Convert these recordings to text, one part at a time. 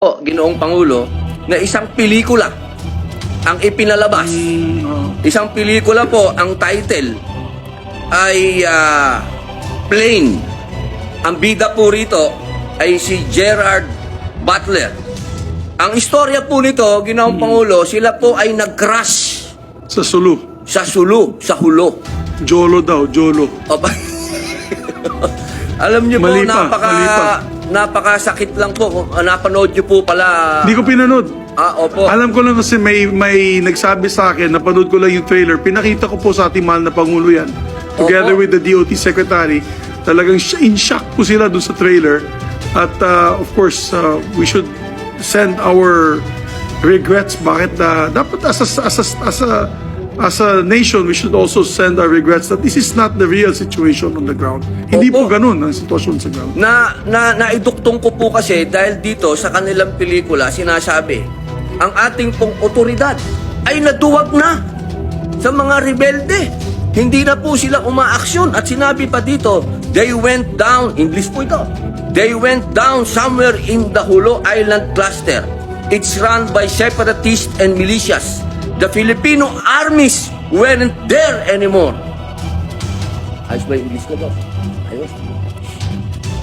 po, Ginoong Pangulo, na isang pelikula ang ipinalabas. Isang pelikula po, ang title ay ah, Plane. Ang bida po rito ay si Gerard Butler. Ang istorya po nito, Ginoong Pangulo, sila po ay nag-crash Sa Sulu. sa Sulu, sa Hulo. Jolo daw, Jolo. Alam niyo po, Mali pa, napaka, mali pa. Napakasakit lang po. Ah, Napanood niyo po pala. Hindi ko pinanood. Ah, opo. Alam ko lang kasi may may nagsabi sa akin, napanood ko lang yung trailer. Pinakita ko po sa ating mahal na Pangulo yan. Together Opo. with the DOT Secretary. Talagang in shock po sila dun sa trailer. At uh, of course, uh, we should send our regrets. Bakit uh, dapat as a, as a, as a, as a nation, we should also send our regrets that this is not the real situation on the ground. Hindi po Opo. ganun ang sitwasyon sa ground. Na, na naiduktong ko po kasi dahil dito sa kanilang pelikula sinasabi ang ating pong otoridad ay naduwag na sa mga rebelde. Hindi na po sila umaaksyon at sinabi pa dito, they went down, English po ito, they went down somewhere in the Hulo Island cluster. It's run by separatists and militias. The Filipino armies weren't there anymore. Ayos ba yung English ko, boss? Ayos.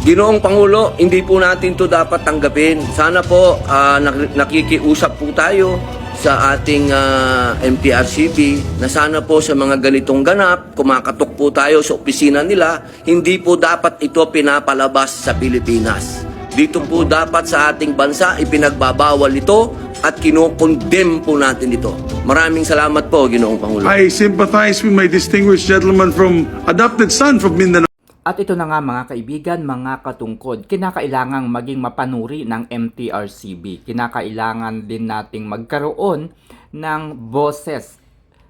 Ginoong Pangulo, hindi po natin to dapat tanggapin. Sana po nak- nakikiusap po tayo sa ating ah, MTRCB na sana po sa mga ganitong ganap, kumakatok po tayo sa opisina nila, hindi po dapat ito pinapalabas sa Pilipinas. Dito po dapat sa ating bansa ipinagbabawal ito at kinokondem po natin ito. Maraming salamat po, Ginoong Pangulo. I sympathize with my distinguished gentleman from adopted son from Mindanao. At ito na nga mga kaibigan, mga katungkod, kinakailangang maging mapanuri ng MTRCB. Kinakailangan din nating magkaroon ng boses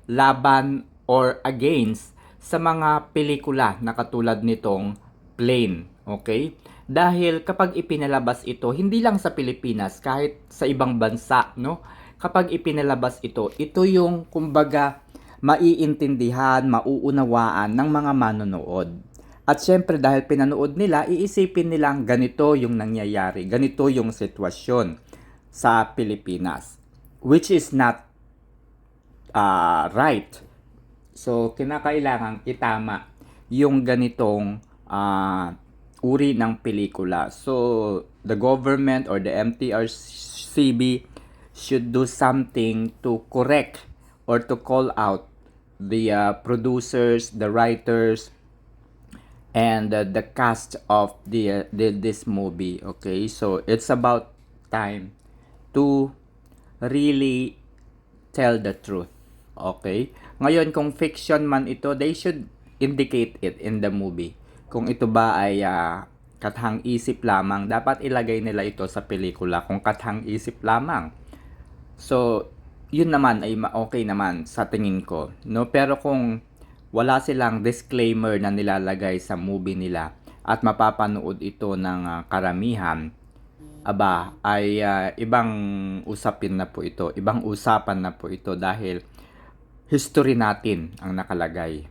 laban or against sa mga pelikula na katulad nitong Plane. Okay? Dahil kapag ipinalabas ito, hindi lang sa Pilipinas, kahit sa ibang bansa, no? Kapag ipinalabas ito, ito yung kumbaga maiintindihan, mauunawaan ng mga manonood. At syempre dahil pinanood nila, iisipin nilang ganito yung nangyayari, ganito yung sitwasyon sa Pilipinas. Which is not uh, right. So, kinakailangan itama yung ganitong ah, uri ng pelikula. So, the government or the MTRCB should do something to correct or to call out the uh, producers, the writers, and uh, the cast of the, uh, the this movie okay? So it's about time to really tell the truth okay? Ngayon kung fiction man ito they should indicate it in the movie kung ito ba ay ah, kathang isip lamang dapat ilagay nila ito sa pelikula kung kathang isip lamang So, yun naman ay okay naman sa tingin ko. No? Pero kung wala silang disclaimer na nilalagay sa movie nila at mapapanood ito ng ah, karamihan, aba, ay ah, ibang usapin na po ito. Ibang usapan na po ito dahil history natin ang nakalagay.